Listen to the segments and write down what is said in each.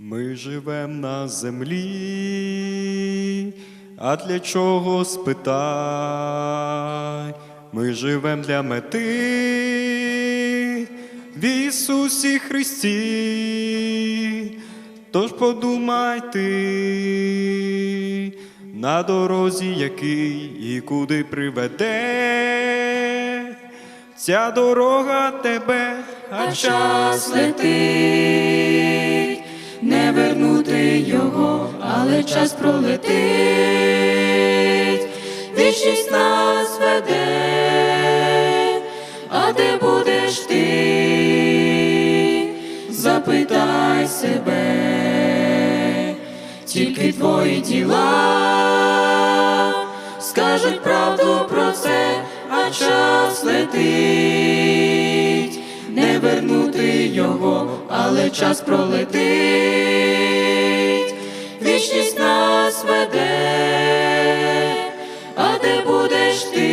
Ми живем на землі, а для чого спитай? Ми живем для мети в Ісусі Христі. Тож подумай ти на дорозі, який і куди приведе. Ця дорога тебе, а час летить, вернути його, але час пролетить, вічність нас веде, а де будеш ти? Запитай себе, тільки твої діла скажуть правду про це, а час летить, не вернути його, але час пролетить, нас а де будеш ти?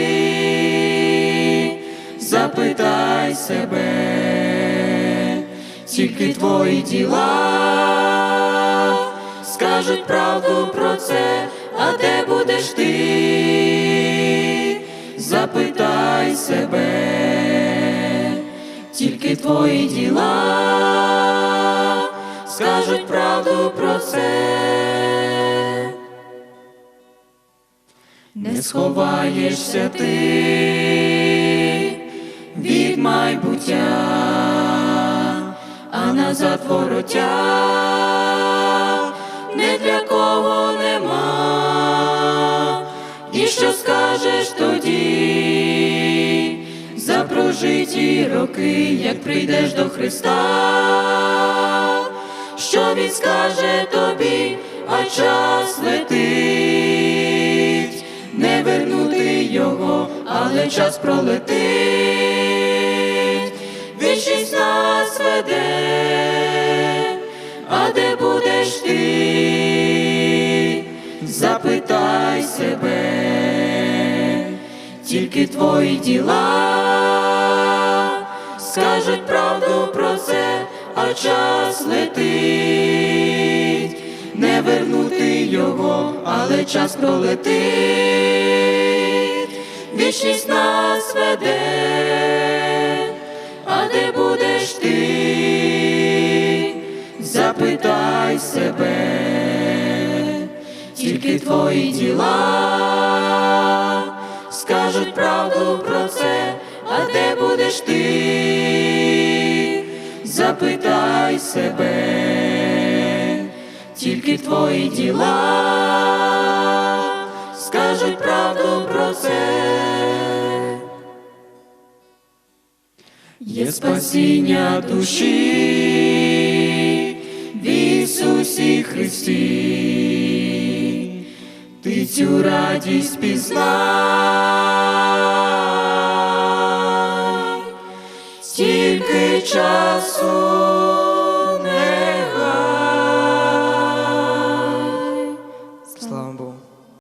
Запитай себе, тільки твої діла скажуть правду про це, а де будеш ти? Запитай себе, тільки твої діла скажуть правду про це. Не сховаєшся ти від майбуття, а назад вороття не для кого нема. І що скажеш тоді? За прожиті роки, як прийдеш до Христа, що Він скаже тобі, а час летить, але час пролетить, вічність нас веде, а де будеш ти? Запитай себе, тільки твої діла скажуть правду про це, а час летить, не вернути його, але час пролетить, вічність нас веде, а де будеш ти? Запитай себе, тільки твої діла скажуть правду про це, а де будеш ти? Запитай себе, тільки твої діла скажуть правду про це. Є спасіння душі в Ісусі Христі, ти цю радість пізнай, стільки часу